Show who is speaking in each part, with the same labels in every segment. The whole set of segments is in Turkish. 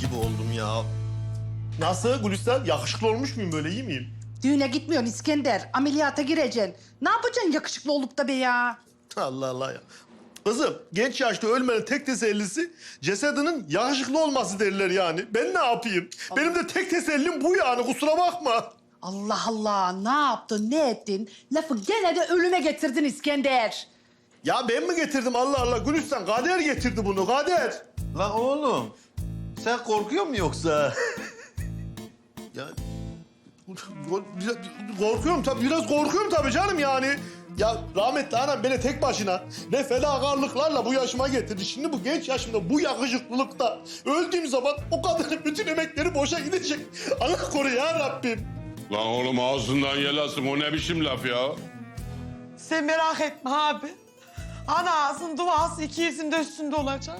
Speaker 1: gibi oldum ya. Nasıl Gülistan? Yakışıklı olmuş muyum böyle iyi miyim?
Speaker 2: Düğüne gitmiyorsun İskender. Ameliyata gireceksin. Ne yapacaksın yakışıklı olup da be ya?
Speaker 1: Allah Allah ya. Kızım genç yaşta ölmenin tek tesellisi cesedinin yakışıklı olması derler yani. Ben ne yapayım? Benim de tek tesellim bu yani kusura bakma.
Speaker 2: Allah Allah ne yaptın ne ettin? Lafı gene de ölüme getirdin İskender.
Speaker 1: Ya ben mi getirdim Allah Allah Gülistan? Kader getirdi bunu Kader.
Speaker 3: Lan oğlum sen korkuyor musun yoksa?
Speaker 1: Ya korkuyorum tabii biraz korkuyorum tabii canım yani. Ya rahmetli anam beni tek başına ne fedakarlıklarla bu yaşıma getirdi. Şimdi bu genç yaşımda bu yakışıklılıkta öldüğüm zaman o kadının bütün emekleri boşa gidecek. Allah koru ya Rabbim.
Speaker 4: Lan oğlum ağzından yelasın o ne biçim laf ya?
Speaker 5: Sen merak etme abi. Ana ağzın duası ikinizin de üstünde olacak.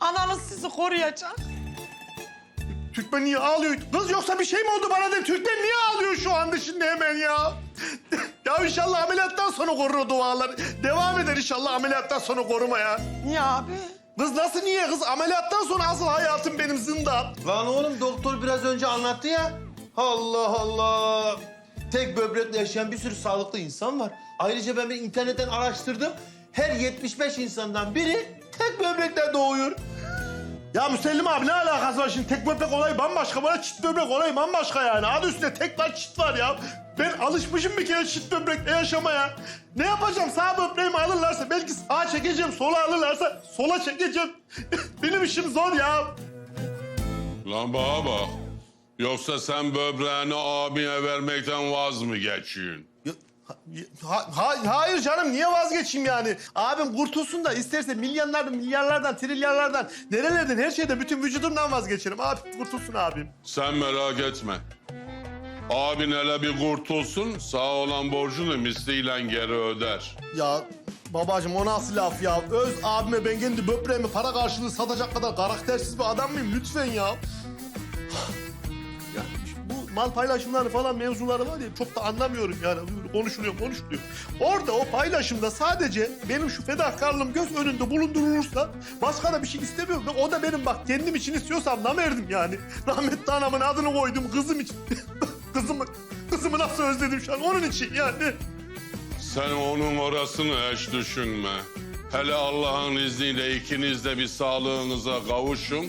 Speaker 5: Ananız sizi koruyacak.
Speaker 1: Türkmen niye ağlıyor? Kız yoksa bir şey mi oldu bana de Türkmen niye ağlıyor şu anda şimdi hemen ya? ya inşallah ameliyattan sonra korur dualar. Devam eder inşallah ameliyattan sonra korumaya.
Speaker 5: Niye abi?
Speaker 1: Kız nasıl niye kız? Ameliyattan sonra asıl hayatım benim zindan.
Speaker 3: Lan oğlum doktor biraz önce anlattı ya. Allah Allah. Tek böbrekle yaşayan bir sürü sağlıklı insan var. Ayrıca ben bir internetten araştırdım. Her 75 insandan biri tek böbrekle doğuyor.
Speaker 1: Ya Müsellim abi ne alakası var şimdi? Tek böbrek olayı bambaşka. Bana çift böbrek olayı bambaşka yani. Adı üstünde tek var çift var ya. Ben alışmışım bir kere çift böbrekle yaşamaya. Ne yapacağım? Sağ böbreğimi alırlarsa belki sağa çekeceğim. Sola alırlarsa sola çekeceğim. Benim işim zor ya.
Speaker 4: Lan bana bak. Yoksa sen böbreğini abine vermekten vaz mı geçiyorsun?
Speaker 1: Ha- ha- hayır canım niye vazgeçeyim yani? Abim kurtulsun da isterse milyonlardan, milyarlardan, trilyarlardan, nerelerden her şeyden bütün vücudumdan vazgeçerim. Abi kurtulsun abim.
Speaker 4: Sen merak etme. Abin hele bir kurtulsun, sağ olan borcunu misliyle geri öder.
Speaker 1: Ya babacığım o nasıl laf ya? Öz abime ben kendi böbreğimi para karşılığı satacak kadar karaktersiz bir adam mıyım? Lütfen ya. Mal paylaşımları falan mevzuları var ya çok da anlamıyorum yani. Konuşuluyor konuşuluyor. Orada o paylaşımda sadece benim şu fedakarlığım göz önünde bulundurulursa başka da bir şey istemiyorum. Ve o da benim bak kendim için istiyorsam namerdim yani. Rahmetli anamın adını koydum kızım için. kızımı, kızımı nasıl özledim şu an onun için yani.
Speaker 4: Sen onun orasını hiç düşünme. Hele Allah'ın izniyle ikiniz de bir sağlığınıza kavuşun.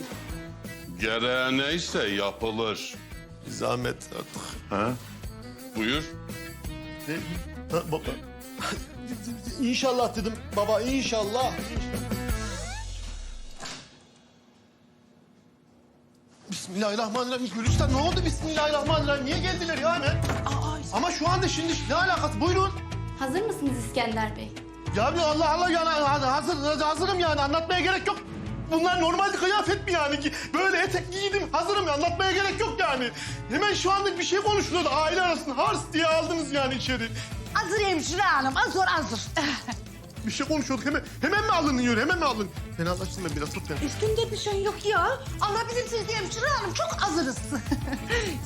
Speaker 4: Gereği neyse yapılır.
Speaker 1: Zahmet artık.
Speaker 4: Buyur.
Speaker 1: Ne? Ha, baba. inşallah dedim baba inşallah. Bismillahirrahmanirrahim. Gülistan ne oldu Bismillahirrahmanirrahim? Niye geldiler ya hemen? Ama şu anda şimdi ne alakası? Buyurun.
Speaker 6: Hazır mısınız İskender Bey?
Speaker 1: Ya bir Allah Allah yani hazır, hazırım yani anlatmaya gerek yok. Bunlar normal kıyafet mi yani ki? Böyle etek giydim hazırım ya anlatmaya gerek yok yani. Hemen şu anda bir şey konuşuluyordu aile arasında hars diye aldınız yani içeri.
Speaker 2: Hazır hemşire hanım hazır hazır.
Speaker 1: Bir şey konuşuyorduk hemen. Hemen mi alınıyor? Hemen mi alın? Fenalaştım ben biraz tut beni.
Speaker 2: İskender bir şey yok ya. Alabilirsiniz hemşire hanım çok hazırız.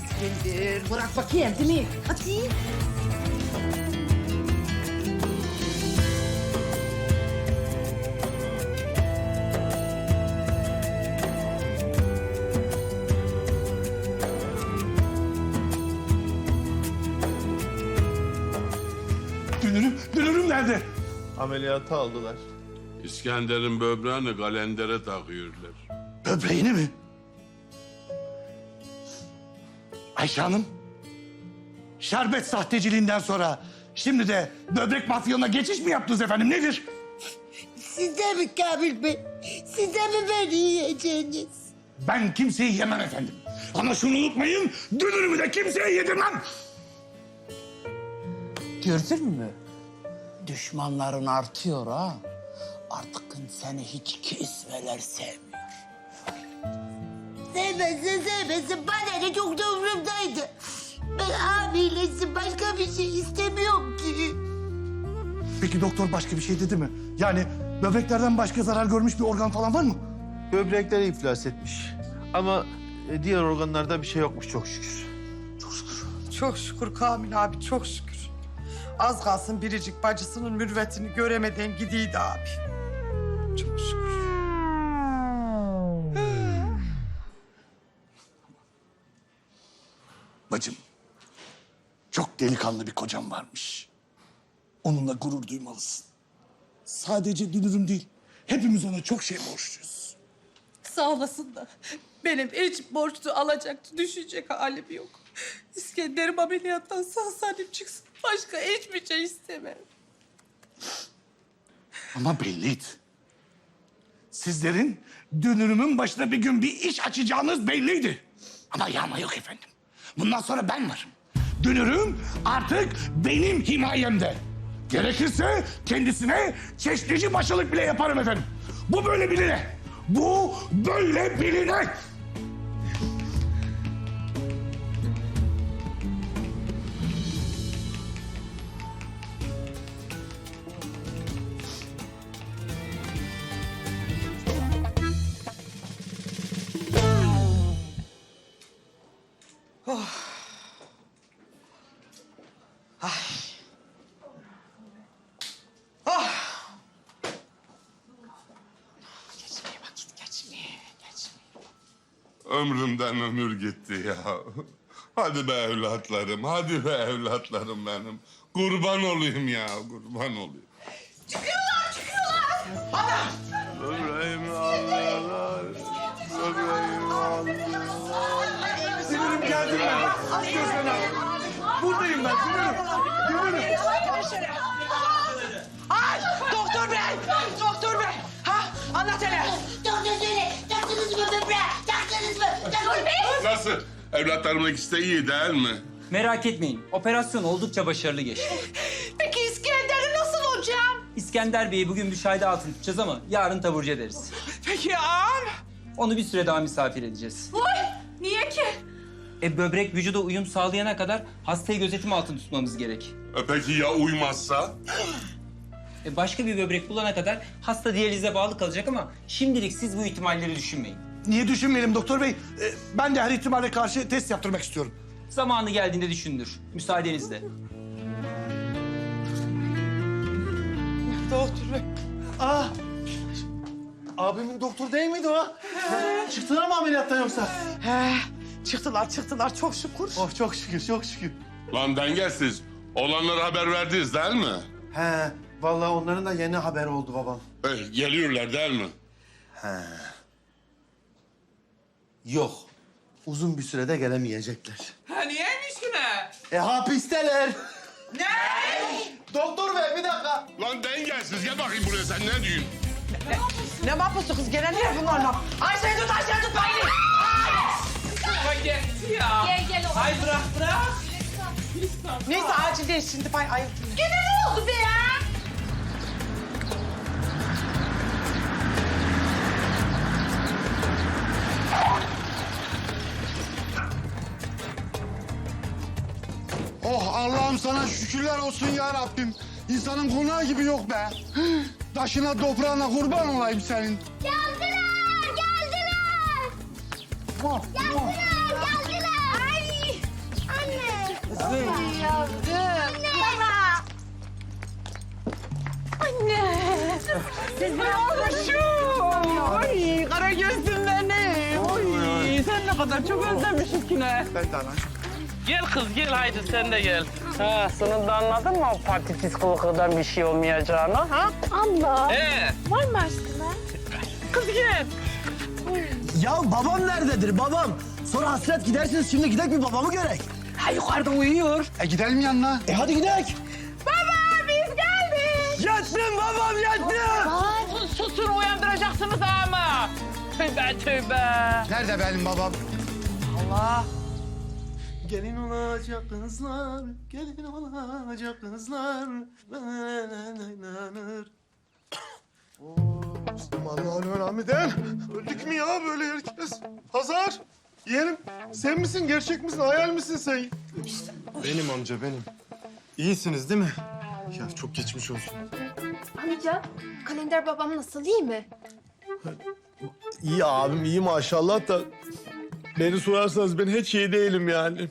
Speaker 2: İskender bırak bakayım değil mi? Hadi.
Speaker 3: Ameliyata aldılar.
Speaker 4: İskender'in böbreğini kalendere takıyorlar.
Speaker 7: Böbreğini mi? Ayşe Hanım, şerbet sahteciliğinden sonra şimdi de böbrek mafyonuna geçiş mi yaptınız efendim? Nedir?
Speaker 8: Siz de mi Kamil Bey? Siz de mi beni yiyeceğiniz?
Speaker 7: Ben kimseyi yemem efendim. Ama şunu unutmayın, dünürümü de kimseye yedirmem.
Speaker 2: Gördün mü? Düşmanların artıyor ha. Artık seni hiç kesmeler sevmiyor.
Speaker 8: Sevmesin sevmesin bana ne çok da umurumdaydı. Ben hamilesin başka bir şey istemiyorum ki.
Speaker 7: Peki doktor başka bir şey dedi mi? Yani böbreklerden başka zarar görmüş bir organ falan var mı?
Speaker 3: Böbrekleri iflas etmiş. Ama e, diğer organlarda bir şey yokmuş çok şükür.
Speaker 5: Çok şükür Kamil abi çok şükür. Az kalsın biricik bacısının mürvetini göremeden gidiydi abi. Çok şükür.
Speaker 7: Bacım, çok delikanlı bir kocam varmış. Onunla gurur duymalısın. Sadece dünürüm değil, hepimiz ona çok şey borçluyuz.
Speaker 9: Sağ olasın da benim hiç borçlu alacaktı düşecek halim yok. İskender'im ameliyattan sağ salim çıksın. Başka hiçbir şey istemem.
Speaker 7: Ama belliydi. Sizlerin dünürümün başına bir gün bir iş açacağınız belliydi. Ama yağma yok efendim. Bundan sonra ben varım. Dünürüm artık benim himayemde. Gerekirse kendisine çeşnici başılık bile yaparım efendim. Bu böyle biline. Bu böyle biline.
Speaker 4: Ömrümden ömür gitti ya. Hadi be evlatlarım, hadi be evlatlarım benim. Kurban olayım ya, kurban olayım. Nasıl? Evlatlarımın ikisi de iyi değil mi?
Speaker 10: Merak etmeyin. Operasyon oldukça başarılı geçti.
Speaker 9: Peki İskender'i nasıl hocam?
Speaker 10: İskender Bey'i bugün müşahede altında tutacağız ama yarın taburcu ederiz.
Speaker 9: Peki ağam?
Speaker 10: Onu bir süre daha misafir edeceğiz.
Speaker 9: Niye ki?
Speaker 10: E böbrek vücuda uyum sağlayana kadar hastayı gözetim altında tutmamız gerek.
Speaker 4: E peki ya uymazsa?
Speaker 10: E başka bir böbrek bulana kadar hasta diyalize bağlı kalacak ama şimdilik siz bu ihtimalleri düşünmeyin.
Speaker 7: Niye düşünmeyelim doktor bey? Ee, ben de her ihtimale karşı test yaptırmak istiyorum.
Speaker 10: Zamanı geldiğinde düşünülür. Müsaadenizle.
Speaker 9: Doktor bey.
Speaker 3: Aa, abimin doktor değil miydi o? Çıktılar mı ameliyattan yoksa?
Speaker 9: He, çıktılar çıktılar çok şükür.
Speaker 3: Oh çok şükür, çok şükür.
Speaker 4: Lan dengesiz. Olanlara haber verdiniz değil mi?
Speaker 3: He, vallahi onların da yeni haber oldu babam.
Speaker 4: Eh, geliyorlar değil mi?
Speaker 3: Yok, uzun bir sürede gelemeyecekler.
Speaker 9: Ha niyeymiş ki ne?
Speaker 3: E hapisteler.
Speaker 9: Ne?
Speaker 3: Doktor bey bir dakika.
Speaker 4: Lan dengesiz gel bakayım buraya sen ne diyorsun?
Speaker 9: Ne mahpusu kız gelen yer bunlarla? Ay sen tut ay sen tut beni. Ay gitti ya.
Speaker 11: Gel gel oğlum.
Speaker 9: Ay bırak bırak. Neyse acil değil şimdi bay ayıltın. Gene ne oldu be ya?
Speaker 12: Şükürler olsun ya Rabbim. İnsanın konağı gibi yok be. Taşına toprağına kurban olayım senin.
Speaker 13: Geldiler, geldiler.
Speaker 12: Muah.
Speaker 13: Geldiler, geldiler. Ay, anne. Ay yavrum. Anne. Baba.
Speaker 9: Anne. Siz ne olmuşum? Ay kara gözlüm benim. Ay sen ne kadar çok özlemişim ki ne?
Speaker 3: Ben de.
Speaker 14: Gel kız gel haydi sen de gel. Ha, sonunda anladın mı o parti psikologadan bir şey olmayacağını ha?
Speaker 13: Allah.
Speaker 14: Ee,
Speaker 13: Var mı aşkına?
Speaker 9: Kız gel.
Speaker 15: Ya babam nerededir babam? Sonra hasret gidersiniz şimdi gidek bir babamı görek.
Speaker 9: Ha yukarıda uyuyor.
Speaker 12: E gidelim yanına.
Speaker 15: E hadi gidek.
Speaker 9: Baba biz geldik.
Speaker 15: Yattım babam yattım.
Speaker 14: susun uyandıracaksınız ama. Tövbe tövbe.
Speaker 12: Nerede benim babam?
Speaker 9: Allah.
Speaker 3: Gelin olacak kızlar, gelin olacak kızlar. Nananananır.
Speaker 1: Allah'ın rahmeten. Öldük mü ya böyle herkes? Hazar. Yeğenim sen misin? Gerçek misin? Hayal misin sen?
Speaker 3: Benim amca benim. İyisiniz değil mi? Ya çok geçmiş olsun.
Speaker 11: Amca, kalender babam nasıl iyi mi?
Speaker 1: İyi abim iyi maşallah da beni sorarsanız ben hiç iyi değilim yani.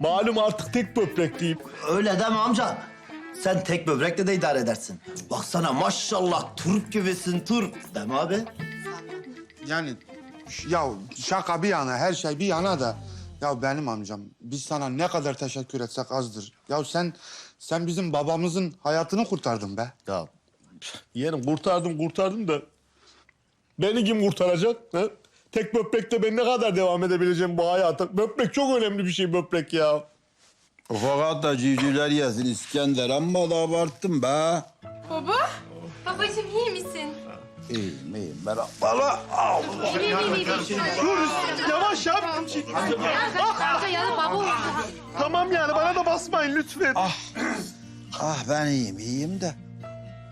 Speaker 1: Malum artık tek böbrekliyim.
Speaker 15: Öyle deme amca. Sen tek böbrekle de idare edersin. Baksana maşallah turp gibisin turp. Deme abi.
Speaker 12: Yani ya şaka bir yana her şey bir yana da Ya benim amcam, biz sana ne kadar teşekkür etsek azdır. Ya sen, sen bizim babamızın hayatını kurtardın be.
Speaker 1: Ya yeğenim kurtardım kurtardım da beni kim kurtaracak? Ha? Tek böbrekte ben ne kadar devam edebileceğim bu hayata? Böbrek çok önemli bir şey böbrek ya.
Speaker 16: Fakat da civcivler yesin İskender amma da abarttım be.
Speaker 6: Baba? Babacığım iyi misin?
Speaker 16: İyiyim iyiyim merak bala.
Speaker 6: İyi iyi iyi.
Speaker 1: Dur yavaş yap.
Speaker 6: Amca ya da baba oldu.
Speaker 1: Tamam yani bana da basmayın lütfen.
Speaker 16: Ah ben iyiyim iyiyim de.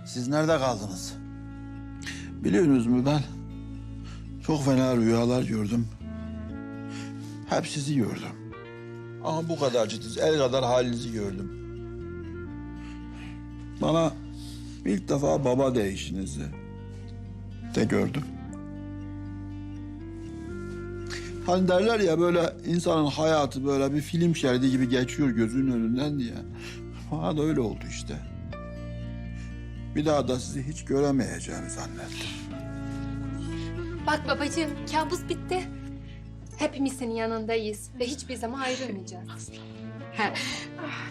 Speaker 16: Siz nerede kaldınız? Biliyorsunuz mu ben çok fena rüyalar gördüm. Hep sizi gördüm. Ama bu kadarcık el kadar halinizi gördüm. Bana ilk defa baba değişinizi de gördüm. Hani derler ya böyle insanın hayatı böyle bir film şeridi gibi geçiyor gözünün önünden diye. Bana da öyle oldu işte. Bir daha da sizi hiç göremeyeceğimi zannettim.
Speaker 6: Bak babacığım kabus bitti. Hepimiz senin yanındayız ve hiçbir zaman ayrılmayacağız.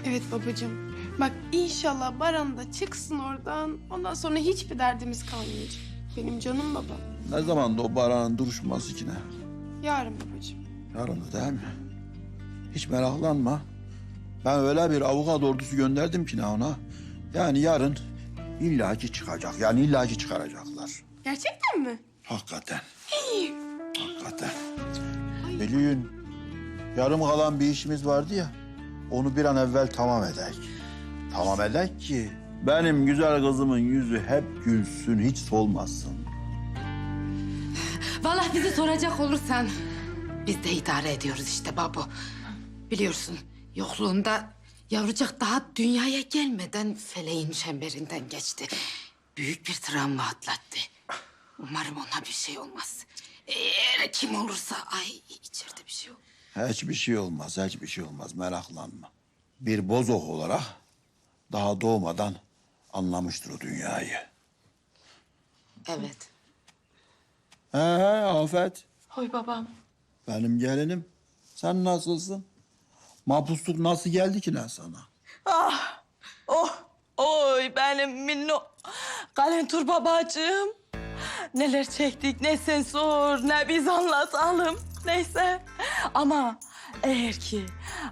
Speaker 17: Evet babacığım. Bak inşallah Baran da çıksın oradan. Ondan sonra hiçbir derdimiz kalmayacak. Benim canım babam.
Speaker 16: Ne zaman da o baranın duruşması ki ne?
Speaker 17: Yarın babacığım.
Speaker 16: Yarın değil mi? Hiç meraklanma. Ben öyle bir avukat ordusu gönderdim ki ne ona. Yani yarın illaki çıkacak. Yani illaki çıkaracaklar.
Speaker 17: Gerçekten mi?
Speaker 16: Hakikaten. Hakikaten. Biliyorsun yarım kalan bir işimiz vardı ya. Onu bir an evvel tamam edek. Tamam edek ki benim güzel kızımın yüzü hep gülsün, hiç solmasın.
Speaker 2: Vallahi bizi soracak olursan biz de idare ediyoruz işte babu. Biliyorsun yokluğunda yavrucak daha dünyaya gelmeden feleğin çemberinden geçti. Büyük bir travma atlattı. Umarım ona bir şey olmaz. Eğer kim olursa ay içeride bir şey olur.
Speaker 16: Hiçbir şey olmaz, hiçbir şey olmaz. Meraklanma. Bir bozok olarak daha doğmadan anlamıştır o dünyayı.
Speaker 2: Evet.
Speaker 16: He he Afet.
Speaker 17: Hoy babam.
Speaker 16: Benim gelinim. Sen nasılsın? Mahpusluk nasıl geldi ki ne sana?
Speaker 5: Ah, oh, oy benim minno. Kalentur babacığım. Neler çektik ne sen sor ne biz anlatalım. Neyse ama eğer ki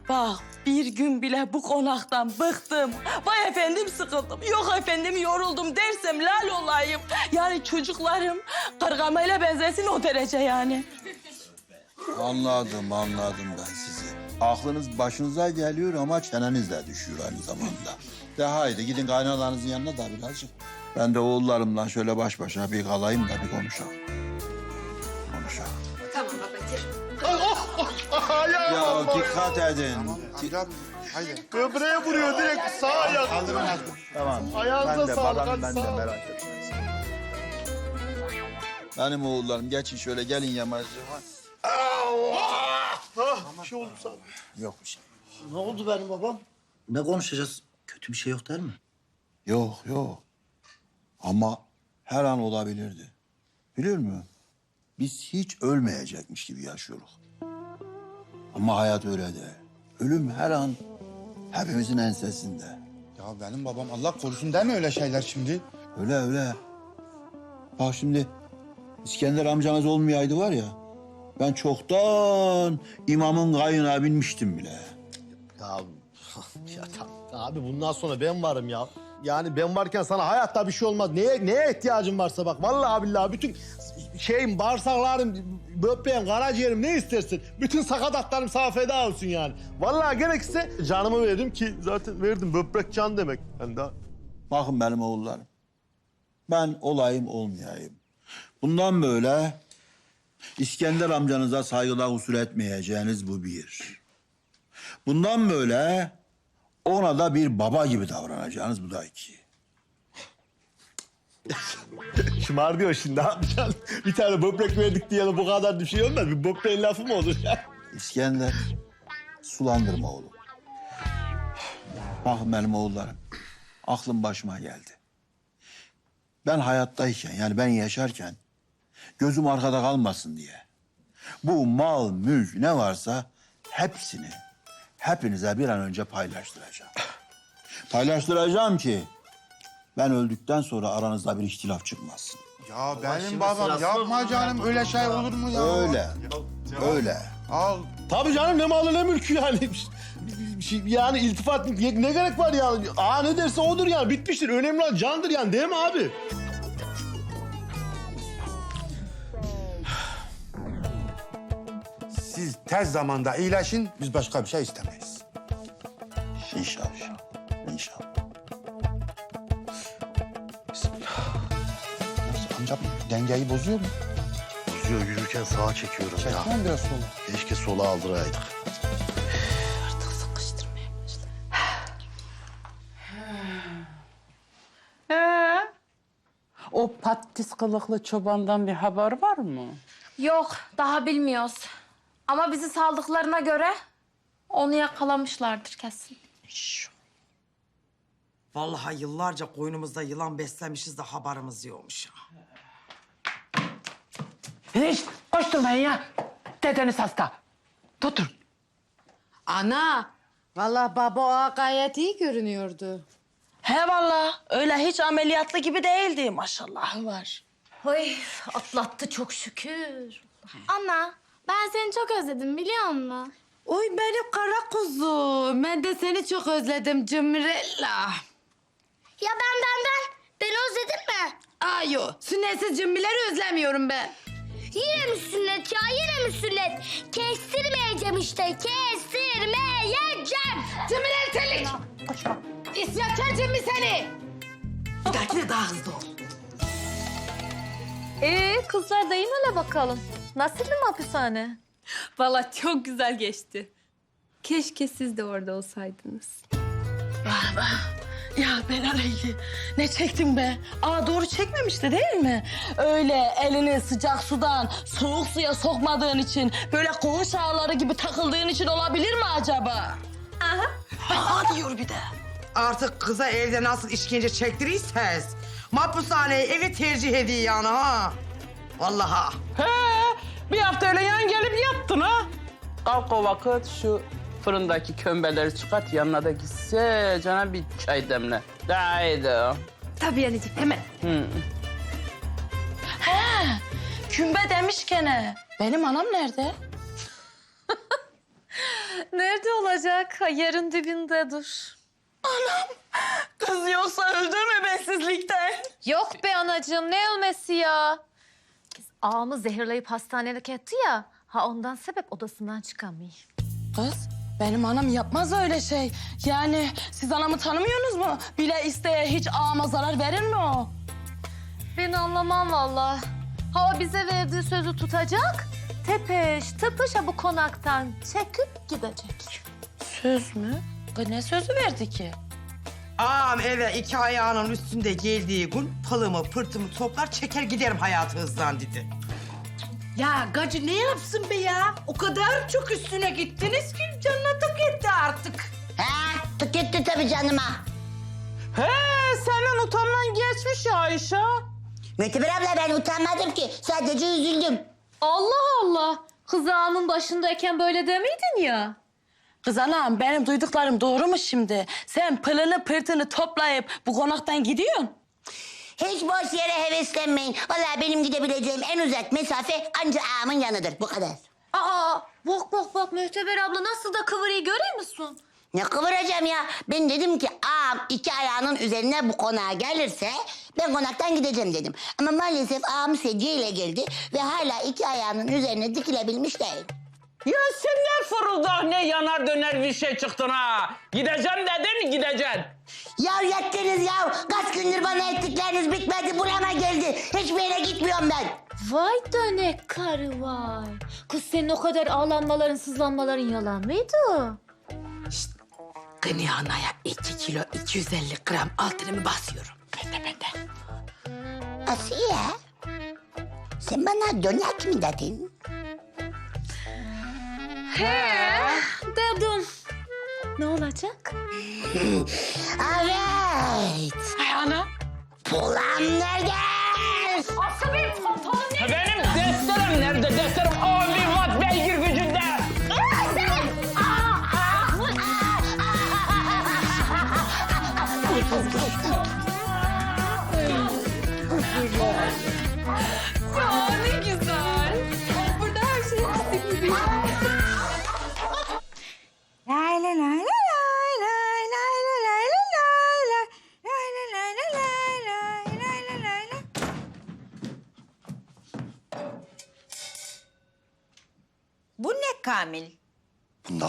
Speaker 5: bak bir gün bile bu konaktan bıktım. Vay efendim sıkıldım. Yok efendim yoruldum dersem lal olayım. Yani çocuklarım kargamayla benzesin o derece yani.
Speaker 16: Anladım, anladım ben sizi. Aklınız başınıza geliyor ama çeneniz de düşüyor aynı zamanda. De haydi gidin kaynananızın yanına da birazcık. Ben de oğullarımla şöyle baş başa bir kalayım da bir konuşalım. Konuşalım.
Speaker 6: Tamam babacığım.
Speaker 16: Ya dikkat edin.
Speaker 12: Amcam, haydi.
Speaker 1: Böbreğe vuruyor direkt sağ ayak.
Speaker 12: Kaldırın artık.
Speaker 16: Tamam.
Speaker 1: Ayağınıza
Speaker 16: ben de,
Speaker 1: sağlık,
Speaker 16: babam,
Speaker 1: hadi
Speaker 16: ben
Speaker 1: sağ
Speaker 16: de
Speaker 1: ol.
Speaker 16: merak etmeyin. Benim oğullarım geçin şöyle gelin yamacıma.
Speaker 1: Bir şey oldu sana.
Speaker 16: Yok bir şey. Ne oldu benim babam? Ne konuşacağız? Kötü bir şey yok değil mi? Yok yok. Ama her an olabilirdi. Biliyor musun? Biz hiç ölmeyecekmiş gibi yaşıyoruz. Ama hayat öyle de. Ölüm her an hepimizin ensesinde.
Speaker 12: Ya benim babam Allah korusun deme öyle şeyler şimdi.
Speaker 16: Öyle öyle. Bak şimdi İskender amcanız olmayaydı var ya. Ben çoktan imamın kayığına binmiştim bile.
Speaker 1: Ya, ya tamam. abi bundan sonra ben varım ya. Yani ben varken sana hayatta bir şey olmaz. Neye neye ihtiyacın varsa bak vallahi billahi bütün şeyim bağırsaklarım, böbreğim, karaciğerim ne istersin? Bütün sakatatlarım sana feda olsun yani. Vallahi gerekirse canımı verdim ki zaten verdim. Böbrek can demek. Ben daha
Speaker 16: Bakın benim oğullarım. Ben olayım olmayayım. Bundan böyle İskender amcanıza saygıda usul etmeyeceğiniz bu bir. Bundan böyle ona da bir baba gibi davranacağınız bu da iki.
Speaker 1: şımar diyor şimdi ne yapacaksın? Bir tane böbrek verdik diye bu kadar bir şey olmaz. Bir böbreğin lafı mı olur ya?
Speaker 16: İskender sulandırma oğlum. Bakın benim oğullarım. Aklım başıma geldi. Ben hayattayken yani ben yaşarken gözüm arkada kalmasın diye. Bu mal, mülk ne varsa hepsini hepinize bir an önce paylaştıracağım. Paylaştıracağım ki ben öldükten sonra aranızda bir ihtilaf çıkmasın.
Speaker 12: Ya
Speaker 3: şimdi
Speaker 12: benim babam
Speaker 3: sırası
Speaker 12: yapma canım öyle şey olur mu ya?
Speaker 16: Öyle. Öyle.
Speaker 12: Al.
Speaker 1: Tabii canım ne malı ne mülkü yani. Bir şey- Yani iltifat ne ne gerek var ya? Aa ne derse odur yani bitmiştir. Önemli olan candır yani değil mi abi?
Speaker 12: Siz tez zamanda iyileşin biz başka bir şey istemeyiz.
Speaker 16: İnşallah. İnşallah.
Speaker 12: Nasıl amcam dengeyi bozuyor mu?
Speaker 1: Bozuyor yürürken sağa çekiyorum ya.
Speaker 12: Çekmem biraz sonra.
Speaker 1: Keşke sola aldıraydık.
Speaker 2: Artık sıkıştırmaya başladı.
Speaker 14: Ee, o patates kılıklı çobandan bir haber var mı?
Speaker 5: Yok, daha bilmiyoruz. Ama bizi saldıklarına göre onu yakalamışlardır kesin.
Speaker 18: Vallahi yıllarca koynumuzda yılan beslemişiz de haberimiz yokmuş ya.
Speaker 14: Hiç koşturmayın ya. Dedeniz hasta. Tutun.
Speaker 2: Ana, vallahi baba ağa gayet iyi görünüyordu.
Speaker 5: He vallahi öyle hiç ameliyatlı gibi değildi maşallah var.
Speaker 6: Oy atlattı çok şükür. Ana ben seni çok özledim biliyor musun?
Speaker 2: Oy benim kara kuzum. Ben de seni çok özledim Cimrella.
Speaker 8: Ya ben ben ben. Beni özledin mi?
Speaker 2: Ayo, sünnetsiz cimrileri özlemiyorum ben.
Speaker 8: Yine mi sünnet ya yine mi sünnet? Kestirmeyeceğim işte kestirmeyeceğim.
Speaker 2: Cimrel telik. İsyatkar cimri seni. Bir dahakine daha hızlı ol.
Speaker 6: Ee kızlar dayım hele bakalım. Nasıl mı hapishane? Valla çok güzel geçti. Keşke siz de orada olsaydınız.
Speaker 5: Ya ben aleyhi ne çektim be? Aa doğru çekmemişti değil mi? Öyle elini sıcak sudan soğuk suya sokmadığın için böyle koğuş ağları gibi takıldığın için olabilir mi acaba? Aha. Aha diyor bir de.
Speaker 18: Artık kıza evde nasıl işkence çektirirseniz... ...mahpushaneyi evi tercih ediyor yani ha. Vallahi.
Speaker 14: He, bir hafta öyle yan gelip yattın ha. Kalk o vakit şu fırındaki kömbeleri çıkart yanına da gitse cana bir çay demle. Haydi.
Speaker 6: Tabii anneciğim hemen.
Speaker 5: He, kümbe demişken benim anam nerede?
Speaker 6: Nerede olacak? Yerin dibinde dur.
Speaker 5: Kız yoksa öldü mü bensizlikten?
Speaker 6: Yok be anacığım ne ölmesi ya? Ağamı zehirleyip hastanelik etti ya. Ha ondan sebep odasından çıkamıyor.
Speaker 5: Kız benim anam yapmaz öyle şey. Yani siz anamı tanımıyorsunuz mu? Bile isteye hiç ağama zarar verir mi o?
Speaker 6: Ben anlamam vallahi. Ha o bize verdiği sözü tutacak. Tepeş tıpış ha bu konaktan çekip gidecek.
Speaker 5: Söz mü? Ne sözü verdi ki?
Speaker 18: Ağam eve iki ayağının üstünde geldiği gün... ...pılımı pırtımı toplar çeker giderim hayatınızdan dedi.
Speaker 8: Ya gacı ne yapsın be ya? O kadar çok üstüne gittiniz ki canına tak etti artık.
Speaker 18: He, tık etti tabii canıma.
Speaker 14: He, senin utanman geçmiş ya Ayşe.
Speaker 8: Müteber abla ben utanmadım ki. Sadece üzüldüm.
Speaker 6: Allah Allah. Kız ağamın başındayken böyle demiydin ya.
Speaker 5: Kız anam benim duyduklarım doğru mu şimdi? Sen pılını pırtını toplayıp bu konaktan gidiyorsun.
Speaker 8: Hiç boş yere heveslenmeyin. Vallahi benim gidebileceğim en uzak mesafe anca ağamın yanıdır. Bu kadar.
Speaker 6: Aa bak bak bak Mühteber abla nasıl da kıvırıyı görüyor musun?
Speaker 8: Ne kıvıracağım ya? Ben dedim ki ağam iki ayağının üzerine bu konağa gelirse ben konaktan gideceğim dedim. Ama maalesef ağam sedyeyle geldi ve hala iki ayağının üzerine dikilebilmiş değil.
Speaker 14: Ya sen ne fırıldak ne yanar döner bir şey çıktın ha. Gideceğim dedin gideceksin.
Speaker 8: Ya yettiniz ya. Kaç gündür bana ettikleriniz bitmedi. Burama geldi. Hiçbir yere gitmiyorum ben.
Speaker 6: Vay dönek karı vay. Kız senin o kadar ağlanmaların sızlanmaların yalan mıydı?
Speaker 2: Gını anaya iki kilo 250 gram altınımı basıyorum. Ben de ben de.
Speaker 8: Asiye. Sen bana dönek mi dedin?
Speaker 6: He, dedim. Ne olacak?
Speaker 8: Evet.
Speaker 14: Ay ana.
Speaker 8: Bulan nerede?
Speaker 6: Aslı benim pantolonum ne?
Speaker 14: Benim defterim nerede? Defterim olivat beygir gücünde.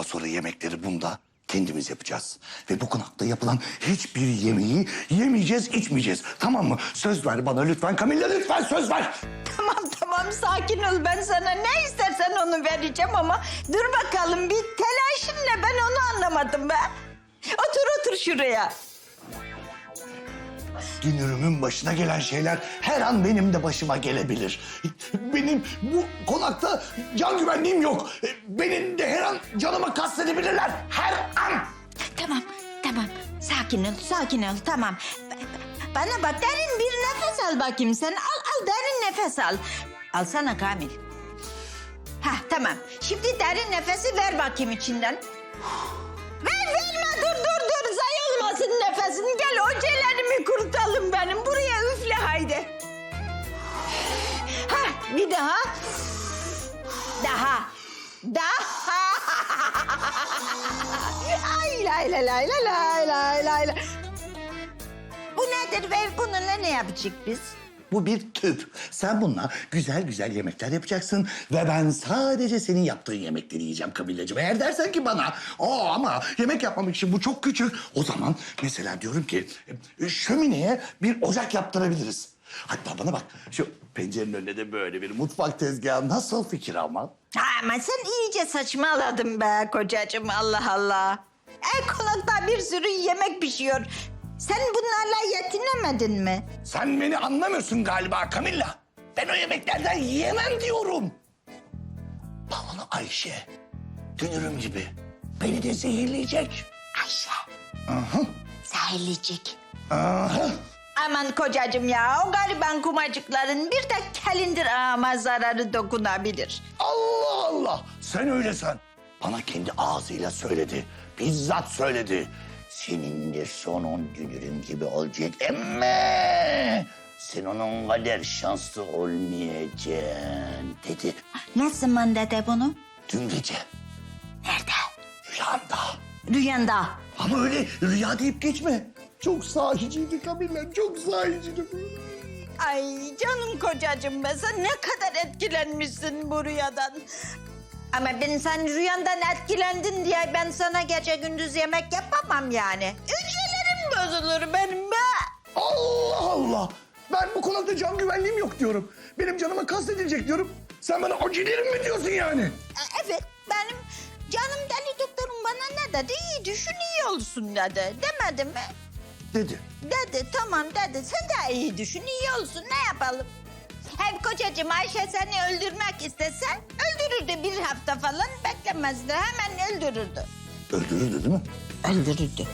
Speaker 7: Bundan sonra yemekleri bunda kendimiz yapacağız. Ve bu konakta yapılan hiçbir yemeği yemeyeceğiz, içmeyeceğiz. Tamam mı? Söz ver bana lütfen Kamilla lütfen söz ver.
Speaker 19: Tamam tamam sakin ol ben sana ne istersen onu vereceğim ama dur bakalım bir telaşın ne ben onu anlamadım be. Otur otur şuraya.
Speaker 7: Dünürümün başına gelen şeyler her an benim de başıma gelebilir. Benim bu konakta can güvenliğim yok. Benim de her an canıma kastedebilirler. Her an.
Speaker 19: Tamam tamam sakin ol sakin ol tamam. Bana bak derin bir nefes al bakayım sen al al derin nefes al. Alsana Kamil. Ha tamam şimdi derin nefesi ver bakayım içinden. Ver verme dur dur oynasın. Gel ocelerimi kurutalım benim. Buraya üfle haydi. Ha bir daha. Daha. Daha. Ay lay lay lay lay lay lay lay. Bu nedir ve bununla ne yapacak biz?
Speaker 7: Bu bir tüp. Sen bununla güzel güzel yemekler yapacaksın ve ben sadece senin yaptığın yemekleri yiyeceğim Kamilacığım. Eğer dersen ki bana, o ama yemek yapmam için bu çok küçük. O zaman mesela diyorum ki e, şömineye bir ocak yaptırabiliriz. Hatta bana bak şu pencerenin önünde de böyle bir mutfak tezgahı nasıl fikir ama?
Speaker 19: Ha, Ama sen iyice saçmaladın be kocacığım Allah Allah. E konakta bir sürü yemek pişiyor. Sen bunlarla yetinemedin mi?
Speaker 7: Sen beni anlamıyorsun galiba Kamilla. Ben o yemeklerden yiyemem diyorum. Balonu Ayşe, dünürüm gibi beni de zehirleyecek.
Speaker 19: Ayşe.
Speaker 7: Aha,
Speaker 19: Zehirleyecek.
Speaker 7: aha.
Speaker 19: Aman kocacığım ya o gariban kumacıkların bir de kelindir ağama zararı dokunabilir.
Speaker 7: Allah Allah! Sen öyle sen. Bana kendi ağzıyla söyledi. Bizzat söyledi. Senin de sonun dünürüm gibi olacak emme. Sen onun kadar şanslı olmayacaksın dedi.
Speaker 19: Ne zaman dedi bunu?
Speaker 7: Dün gece
Speaker 19: Nerede?
Speaker 7: rüyamda.
Speaker 19: Rüyanda.
Speaker 7: Ama öyle rüya deyip geçme. Çok sahiciydi Kamilla, çok sahiciydi.
Speaker 19: Ay canım kocacığım be sen ne kadar etkilenmişsin bu rüyadan. Ama ben sen rüyandan etkilendin diye ben sana gece gündüz yemek yapamam yani. Hücrelerim bozulur benim be.
Speaker 7: Allah Allah! Ben bu konakta can güvenliğim yok diyorum. Benim canıma kastedilecek diyorum. Sen bana acelerim mi diyorsun yani?
Speaker 19: E, Evet benim canım deli doktorum bana ne dedi? İyi düşün iyi olsun dedi. Demedi mi?
Speaker 7: Dedi.
Speaker 19: Dedi tamam dedi. Sen de iyi düşün iyi olsun ne yapalım? Hem kocacığım Ayşe seni öldürmek istese öldürürdü bir hafta falan beklemezdi. Hemen öldürürdü.
Speaker 7: Öldürürdü değil mi?
Speaker 19: Öldürürdü.